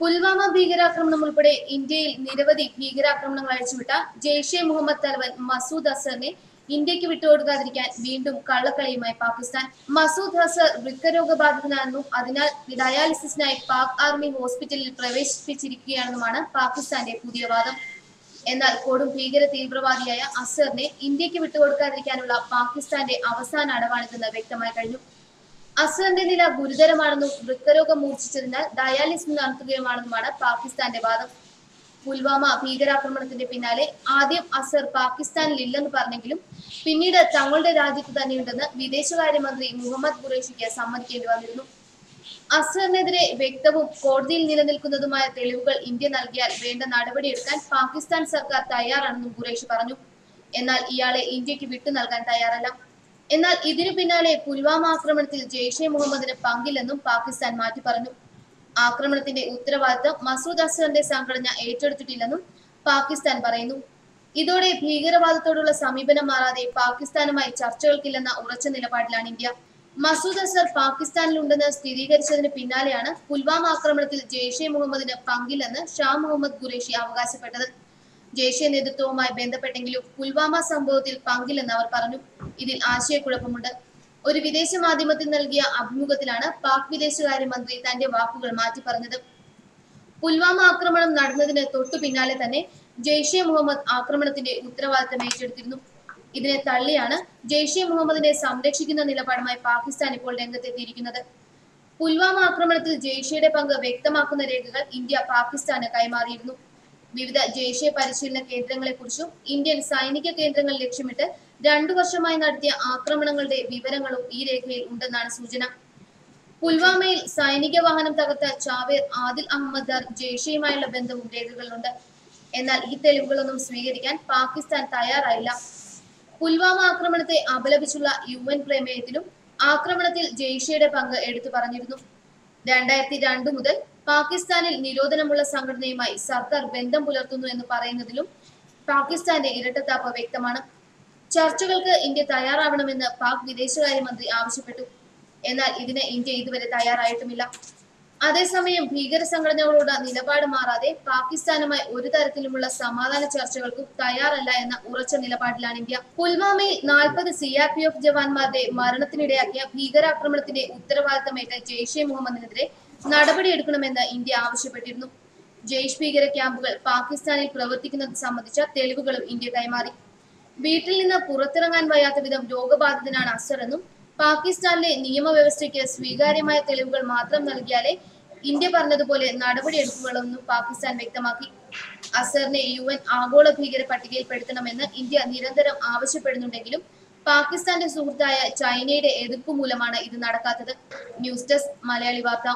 പുൽവാമ ഭീകരാക്രമണം ഉൾപ്പെടെ ഇന്ത്യയിൽ നിരവധി ഭീകരാക്രമണങ്ങൾ അഴിച്ചുവിട്ട ജെയ്ഷെ മുഹമ്മദ് തലവൻ മസൂദ് അസറിനെ ഇന്ത്യയ്ക്ക് വിട്ടുകൊടുക്കാതിരിക്കാൻ വീണ്ടും കള്ളക്കളിയുമായി പാകിസ്ഥാൻ. മസൂദ് അസർ വൃക്കരോഗബാധിതനാണെന്നും അതിനാൽ ഡയാലിസിസിനായി പാക് ആർമി ഹോസ്പിറ്റലിൽ പ്രവേശിപ്പിച്ചിരിക്കുകയാണെന്നുമാണ് പാകിസ്ഥാന്റെ പുതിയ വാദം. എന്നാൽ കൊടും ഭീകര തീവ്രവാദിയായ അസറിനെ ഇന്ത്യയ്ക്ക് വിട്ടുകൊടുക്കാതിരിക്കാനുള്ള പാകിസ്ഥാന്റെ അവസാന അടവാണിതെന്ന് വ്യക്തമായി കഴിഞ്ഞു. അസറിന്റെ നില ഗുരുതരമാണെന്നും വൃക്കരോഗം മൂർച്ഛിച്ചതിനാൽ ഡയാലിസിസ് നടത്തുകയുമാണെന്നുമാണ് പാകിസ്ഥാന്റെ വാദം. പുൽവാമ ഭീകരാക്രമണത്തിന്റെ പിന്നാലെ ആദ്യം അസർ പാകിസ്ഥാനിൽ ഇല്ലെന്ന് പറഞ്ഞെങ്കിലും പിന്നീട് തങ്ങളുടെ രാജ്യത്ത് തന്നെയുണ്ടെന്ന് വിദേശകാര്യമന്ത്രി മുഹമ്മദ് ഖുറേഷിക്ക് സമ്മതിക്കേണ്ടി വന്നിരുന്നു. അസറിനെതിരെ വ്യക്തവും കോടതിയിൽ നിലനിൽക്കുന്നതുമായ തെളിവുകൾ ഇന്ത്യ നൽകിയാൽ വേണ്ട നടപടിയെടുക്കാൻ പാകിസ്ഥാൻ സർക്കാർ തയ്യാറാണെന്നും ഖുറേഷ് പറഞ്ഞു. എന്നാൽ ഇയാളെ ഇന്ത്യയ്ക്ക് വിട്ടു നൽകാൻ തയ്യാറല്ല. എന്നാൽ ഇതിനു പിന്നാലെ പുൽവാമ ആക്രമണത്തിൽ ജെയ്ഷെ മുഹമ്മദിന് പങ്കില്ലെന്നും പാകിസ്ഥാൻ മാറ്റി പറഞ്ഞു. ആക്രമണത്തിന്റെ ഉത്തരവാദിത്തം മസൂദ് അസറിന്റെ സംഘടന ഏറ്റെടുത്തിട്ടില്ലെന്നും പാകിസ്ഥാൻ പറയുന്നു. ഇതോടെ ഭീകരവാദത്തോടുള്ള സമീപനം മാറാതെ പാകിസ്ഥാനുമായി ചർച്ചകൾക്കില്ലെന്ന ഉറച്ച നിലപാടിലാണ് ഇന്ത്യ. മസൂദ് അസർ പാകിസ്ഥാനിലുണ്ടെന്ന് സ്ഥിരീകരിച്ചതിന് പിന്നാലെയാണ് പുൽവാമ ആക്രമണത്തിൽ ജെയ്ഷെ മുഹമ്മദിന് പങ്കില്ലെന്ന് ഷാ മുഹമ്മദ് ഖുറേഷി അവകാശപ്പെട്ടത്. ജെയ്ഷെ നേതൃത്വവുമായി ബന്ധപ്പെട്ടെങ്കിലും പുൽവാമ സംഭവത്തിൽ പങ്കില്ലെന്ന് അവർ പറഞ്ഞു. ഇതിൽ ആശയക്കുഴപ്പമുണ്ട്. ഒരു വിദേശ മാധ്യമത്തിൽ നൽകിയ അഭിമുഖത്തിലാണ് പാക് വിദേശകാര്യമന്ത്രി തന്റെ വാക്കുകൾ മാറ്റി പറഞ്ഞത്. പുൽവാമ ആക്രമണം നടന്നതിന് തൊട്ടു പിന്നാലെ തന്നെ ജെയ്ഷെ മുഹമ്മദ് ആക്രമണത്തിന്റെ ഉത്തരവാദിത്തം ഏറ്റെടുത്തിരുന്നു. ഇതിനെ തള്ളിയാണ് ജെയ്ഷെ മുഹമ്മദിനെ സംരക്ഷിക്കുന്ന നിലപാടുമായി പാകിസ്ഥാൻ ഇപ്പോൾ രംഗത്തെത്തിയിരിക്കുന്നത്. പുൽവാമ ആക്രമണത്തിൽ ജെയ്ഷയുടെ പങ്ക് വ്യക്തമാക്കുന്ന രേഖകൾ ഇന്ത്യ പാകിസ്ഥാന് കൈമാറിയിരുന്നു. വിവിധ ജെയ്ഷെ പരിശീലന കേന്ദ്രങ്ങളെക്കുറിച്ചും ഇന്ത്യൻ സൈനിക കേന്ദ്രങ്ങൾ ലക്ഷ്യമിട്ട് രണ്ടു വർഷമായി നടത്തിയ ആക്രമണങ്ങളുടെ വിവരങ്ങളും ഈ രേഖയിൽ ഉണ്ടെന്നാണ് സൂചന. പുൽവാമയിൽ സൈനിക വാഹനം തകർത്ത ചാവേർ ആദിൽ അഹമ്മദ് ദാർ ജെയ്ഷയുമായുള്ള ബന്ധവും രേഖകളിലുണ്ട്. എന്നാൽ ഈ തെളിവുകളൊന്നും സ്വീകരിക്കാൻ പാകിസ്ഥാൻ തയ്യാറായില്ല. പുൽവാമ ആക്രമണത്തെ അപലപിച്ചുള്ള യു എൻ പ്രമേയത്തിലും ആക്രമണത്തിൽ ജെയ്ഷയുടെ പങ്ക് എടുത്തു പറഞ്ഞിരുന്നു. രണ്ടായിരത്തി രണ്ടു മുതൽ പാകിസ്ഥാനിൽ നിരോധനമുള്ള സംഘടനയുമായി സർക്കാർ ബന്ധം പുലർത്തുന്നു എന്ന് പറയുന്നതിലും പാകിസ്ഥാന്റെ ഇരട്ടത്താപ്പ് വ്യക്തമാണ്. ചർച്ചകൾക്ക് ഇന്ത്യ തയ്യാറാവണമെന്ന് പാക് വിദേശകാര്യമന്ത്രി ആവശ്യപ്പെട്ടു. എന്നാൽ ഇതിന് ഇന്ത്യ ഇതുവരെ തയ്യാറായിട്ടുമില്ല. അതേസമയം ഭീകര സംഘടനകളോട് നിലപാട് മാറാതെ പാകിസ്ഥാനുമായി ഒരു തരത്തിലുമുള്ള സമാധാന ചർച്ചകൾക്കും തയ്യാറല്ല എന്ന ഉറച്ച നിലപാടിലാണ് ഇന്ത്യ. പുൽവാമയിൽ നാൽപ്പത് സി ആർ പി എഫ് ജവാന്മാരുടെ മരണത്തിനിടയാക്കിയ ഭീകരാക്രമണത്തിന്റെ ഉത്തരവാദിത്തമേറ്റ ജെയ്ഷെ മുഹമ്മദിനെതിരെ നടപടിയെടുക്കണമെന്ന് ഇന്ത്യ ആവശ്യപ്പെട്ടിരുന്നു. ജെയ്ഷ് ഭീകര ക്യാമ്പുകൾ പാകിസ്ഥാനിൽ പ്രവർത്തിക്കുന്നത് സംബന്ധിച്ച തെളിവുകളും ഇന്ത്യ കൈമാറി. വീട്ടിൽ നിന്ന് പുറത്തിറങ്ങാൻ വയ്യാത്ത വിധം രോഗബാധിതനാണ് അസർ എന്നും പാകിസ്ഥാനിലെ നിയമവ്യവസ്ഥയ്ക്ക് സ്വീകാര്യമായ തെളിവുകൾ മാത്രം നൽകിയാലേ ഇന്ത്യ പറഞ്ഞതുപോലെ നടപടിയെടുക്കുകളെന്നും പാകിസ്ഥാൻ വ്യക്തമാക്കി. അസറിനെ യു എൻ ആഗോള ഭീകര പട്ടികയിൽപ്പെടുത്തണമെന്ന് ഇന്ത്യ നിരന്തരം ആവശ്യപ്പെടുന്നുണ്ടെങ്കിലും പാകിസ്ഥാന്റെ സുഹൃത്തായ ചൈനയുടെ എതിർപ്പ് മൂലമാണ് ഇത് നടക്കാത്തത്. ന്യൂസ് ഡെസ്ക് മലയാളി വാർത്ത.